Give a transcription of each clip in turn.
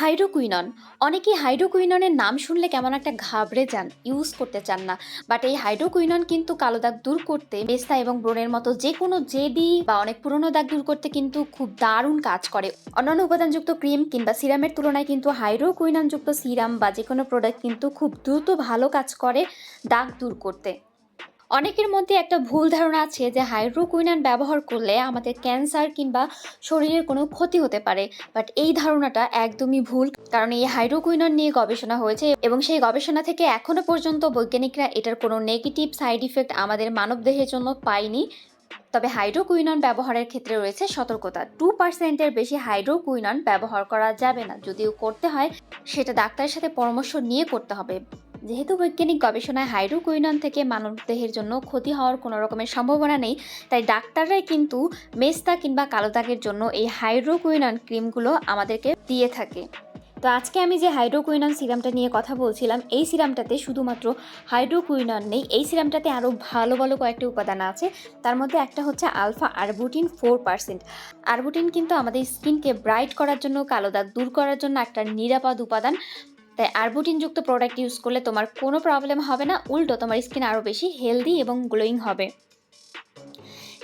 Hydroquinone. অনেকেই হাইড্রোকুইননের নাম শুনলে কেমন একটা ঘাবড়ে যান ইউজ করতে চান না। বাট এই হাইড্রোকুইনন কিন্তু কালো দাগ দূর করতে, মেস্তা এবং ব্রণের মতো যে কোনো জেদি বা অনেক পুরনো দাগ দূর করতে কিন্তু খুব দারুণ কাজ করে। অন্যান্য উপাদানযুক্ত ক্রিম কিংবা সিরামের তুলনায় কিন্তু হাইড্রোকুইননযুক্ত সিরাম বা যে কোনো প্রোডাক্ট কিন্তু খুব দ্রুত ভালো কাজ করে দাগ দূর করতে। অনেকের মধ্যে একটা ভুল ধারণা আছে যে হাইড্রোকুইনান ব্যবহার করলে আমাদের ক্যান্সার কিংবা শরীরের কোনো ক্ষতি হতে পারে। বাট এই ধারণাটা একদমই ভুল, কারণ এই হাইড্রোকুইনন নিয়ে গবেষণা হয়েছে এবং সেই গবেষণা থেকে এখনও পর্যন্ত বৈজ্ঞানিকরা এটার কোনো নেগেটিভ সাইড ইফেক্ট আমাদের মানবদেহের জন্য পায়নি। তবে হাইড্রোকুইনন ব্যবহারের ক্ষেত্রে রয়েছে সতর্কতা। টু পার্সেন্টের বেশি হাইড্রোকুইনন ব্যবহার করা যাবে না। যদিও করতে হয়, সেটা ডাক্তারের সাথে পরামর্শ নিয়ে করতে হবে। যেহেতু বৈজ্ঞানিক গবেষণায় হাইড্রোকুইনন থেকে মানবদেহের জন্য ক্ষতি হওয়ার কোনো রকমের সম্ভাবনা নেই, তাই ডাক্তাররাই কিন্তু মেস্তা কিংবা কালো দাগের জন্য এই হাইড্রোকুইনন ক্রিমগুলো আমাদেরকে দিয়ে থাকে। তো আজকে আমি যে হাইড্রোকুইনন সিরামটা নিয়ে কথা বলছিলাম, এই সিরামটাতে শুধুমাত্র হাইড্রোকুইনন নেই, এই সিরামটাতে আরও ভালো ভালো কয়েকটি উপাদান আছে। তার মধ্যে একটা হচ্ছে alpha arbutin four percent. Arbutin কিন্তু আমাদের স্কিনকে ব্রাইট করার জন্য, কালো দাগ দূর করার জন্য একটা নিরাপদ উপাদান। তাই আরবুটিনযুক্ত প্রোডাক্ট ইউজ করলে তোমার কোনো প্রবলেম হবে না। উল্টো তোমার স্কিন আরও বেশি হেলদি এবং গ্লোয়িং হবে।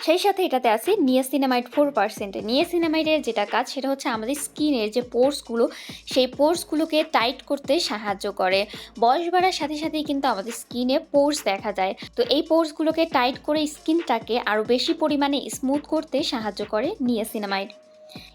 সেই সাথে এটাতে আছে নিয়াসিনামাইড ফোর পার্সেন্টে নিয়াসিনামাইডের যেটা কাজ সেটা হচ্ছে আমাদের স্কিনের যে পোর্সগুলো সেই পোর্সগুলোকে টাইট করতে সাহায্য করে। বয়স বাড়ার সাথে সাথেই কিন্তু আমাদের স্কিনে পোর্স দেখা যায়। তো এই পোর্সগুলোকে টাইট করে স্কিনটাকে আরও বেশি পরিমাণে স্মুথ করতে সাহায্য করে নিয়াসিনামাইড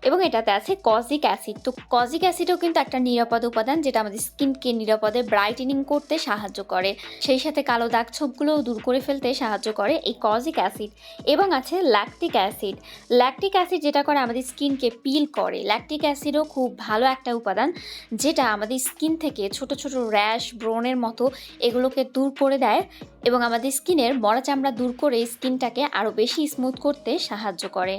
এবং এটাতে আছে কজিক অ্যাসিড তো কজিক অ্যাসিডও কিন্তু একটা নিরাপদ উপাদান যেটা আমাদের স্কিনকে নিরাপদে ব্রাইটেনিং করতে সাহায্য করে। সেই সাথে কালো দাগ ছোপগুলোও দূর করে ফেলতে সাহায্য করে এই কজিক অ্যাসিড এবং আছে ল্যাকটিক অ্যাসিড ল্যাকটিক অ্যাসিড যেটা করে আমাদের স্কিনকে পিল করে। ল্যাকটিক অ্যাসিডও খুব ভালো একটা উপাদান যেটা আমাদের স্কিন থেকে ছোট ছোট র্যাশ ব্রণের মতো এগুলোকে দূর করে দেয় এবং আমাদের স্কিনের মরা চামড়া দূর করে স্কিনটাকে আরও বেশি স্মুথ করতে সাহায্য করে।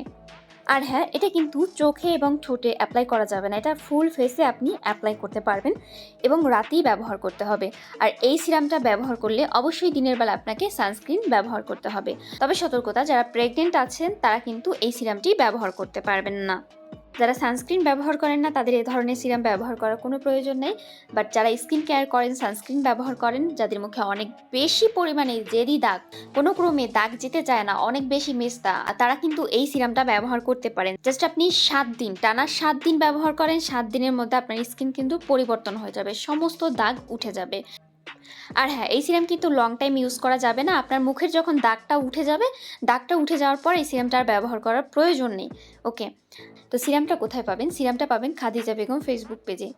আর হ্যাঁ এটা কিন্তু চোখে এবং ঠোঁটে অ্যাপ্লাই করা যাবে না। এটা ফুল ফেসে আপনি অ্যাপ্লাই করতে পারবেন এবং রাতেই ব্যবহার করতে হবে। আর এই সিরামটা ব্যবহার করলে অবশ্যই দিনের বেলা আপনাকে সানস্ক্রিন ব্যবহার করতে হবে। তবে সতর্কতা, যারা প্রেগনেন্ট আছেন, তারা কিন্তু এই সিরামটি ব্যবহার করতে পারবেন না। যারা সানস্ক্রিন ব্যবহার করেন না, তাদের এ ধরনের সিরাম ব্যবহার করার কোনো প্রয়োজন নেই। বাট যারা স্কিন কেয়ার করেন, সানস্ক্রিন ব্যবহার করেন, যাদের মুখে অনেক বেশি পরিমাণে জেদি দাগ, কোনো ক্রমে দাগ যেতে চায় না, অনেক বেশি মেস্তা তারা কিন্তু এই সিরামটা ব্যবহার করতে পারেন। জাস্ট আপনি সাত দিন, টানা সাত দিন ব্যবহার করেন, সাত দিনের মধ্যে আপনার স্কিন কিন্তু পরিবর্তন হয়ে যাবে, সমস্ত দাগ উঠে যাবে। আর হ্যাঁ এই সিরাম কিন্তু লং টাইম ইউজ করা যাবে না। আপনার মুখের যখন দাগটা উঠে যাবে, দাগটা উঠে যাওয়ার পর এই সিরামটা আর ব্যবহার করার প্রয়োজন নেই। ওকে তো সিরামটা কোথায় পাবেন? সিরামটা পাবেন খাদিজা বেগম ফেসবুক পেজে